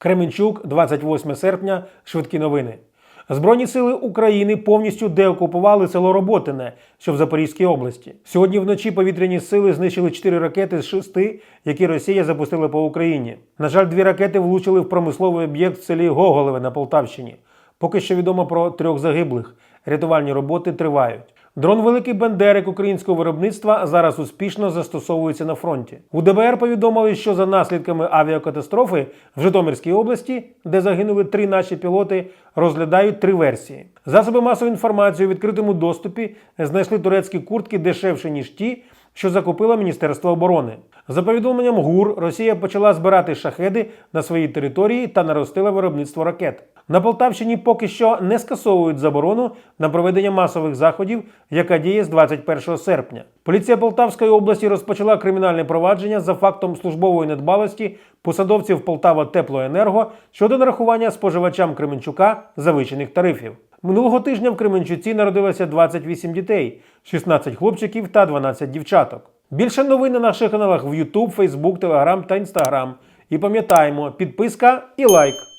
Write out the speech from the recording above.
Кременчук, 28 серпня. Швидкі новини. Збройні сили України повністю деокупували село Роботине, що в Запорізькій області. Сьогодні вночі повітряні сили знищили 4 ракети з 6, які Росія запустила по Україні. На жаль, дві ракети влучили в промисловий об'єкт в селі Гоголеве на Полтавщині. Поки що відомо про трьох загиблих. Рятувальні роботи тривають. Дрон Великий Бендерик українського виробництва зараз успішно застосовується на фронті. У ДБР повідомили, що за наслідками авіакатастрофи в Житомирській області, де загинули три наші пілоти, розглядають три версії. Засоби масової інформації у відкритому доступі знайшли турецькі куртки дешевше ніж ті, що закупило Міністерство оборони. За повідомленням ГУР, Росія почала збирати шахеди на своїй території та наростила виробництво ракет. На Полтавщині поки що не скасовують заборону на проведення масових заходів, яка діє з 21 серпня. Поліція Полтавської області розпочала кримінальне провадження за фактом службової недбалості посадовців Полтава Теплоенерго щодо нарахування споживачам Кременчука завищених тарифів. Минулого тижня в Кременчуці народилося 28 дітей, 16 хлопчиків та 12 дівчаток. Більше новин на наших каналах в YouTube, Facebook, Telegram та Instagram. І пам'ятаємо, підписка і лайк.